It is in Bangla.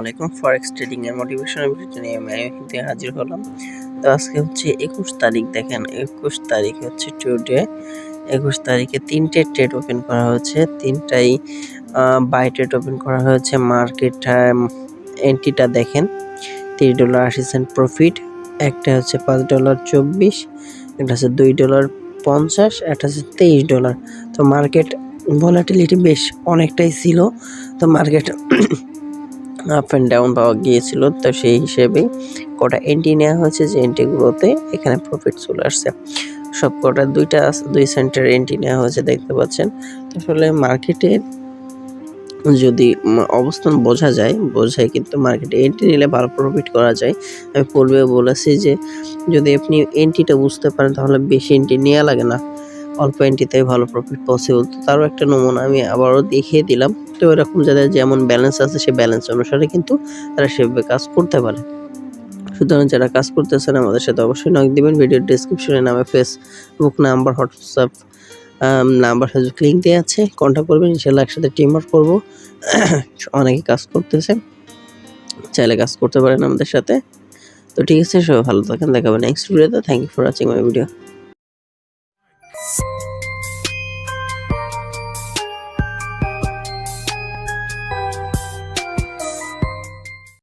আলাইকুম। ফরেক্স ট্রেডিং এর মোটিভেশনাল নিয়ে আমি কিন্তু হাজির হলাম। তো আজকে হচ্ছে একুশ তারিখ, দেখেন একুশ তারিখ হচ্ছে টুডে। একুশ তারিখে তিনটে ট্রেড ওপেন করা হয়েছে। তিনটাই বাই ট্রেড ওপেন করা হয়েছে। মার্কেট এন্ট্রিটা দেখেন। তিরিশ ডলার আশি সেন্ট প্রফিট একটা হচ্ছে পাঁচ ডলার চব্বিশ, একটা হচ্ছে দুই ডলার পঞ্চাশ, একটা হচ্ছে তেইশ ডলার তো মার্কেট ভলাটিলিটি বেশ অনেকটাই ছিল। তো মার্কেট আপ অ্যান্ড ডাউন পাওয়া গিয়েছিল, তো সেই হিসেবে কটা এন্ট্রি নেওয়া হয়েছে, যে এন্ট্রিগুলোতে এখানে প্রফিট চলে আসছে। সব কটা দুইটা দুই সেন্টার এন্ট্রি নেওয়া হয়েছে, দেখতে পাচ্ছেন। আসলে মার্কেটের যদি অবস্থান বোঝা যায়, বোঝায় কিন্তু মার্কেটে এন্ট্রি নিলে ভালো প্রফিট করা যায়। আমি পূর্বে বলেছি যে, যদি আপনি এন্ট্রিটা বুঝতে পারেন, তাহলে বেশি এন্ট্রি নেওয়া লাগে না। অল্প এন্ট্রিতে ভালো প্রফিট পসিবল তো তারও একটা নমুনা আমি আবারও দেখিয়ে দিলাম। তো এরকম যাদের যেমন ব্যালেন্স আছে সেই ব্যালেন্স অনুসারে কিন্তু তারা সেভাবে কাজ করতে পারে। সুতরাং যারা কাজ করতেছেন, আমাদের সাথে অবশ্যই নক দেবেন। ভিডিও ডিসক্রিপশনে নামে Facebook number WhatsApp number Facebook link দেওয়া আছে। কন্ট্যাক্ট করবেন ইনশাল্লাহ একসাথে টিম ওয়ার্ক করব। অনেকে কাজ করতেছে চাইলে কাজ করতে পারেন আমাদের সাথে। তো ঠিক আছে, সবাই ভালো থাকেন দেখাবেন নেক্সট ভিডিওতে thank you for watching my video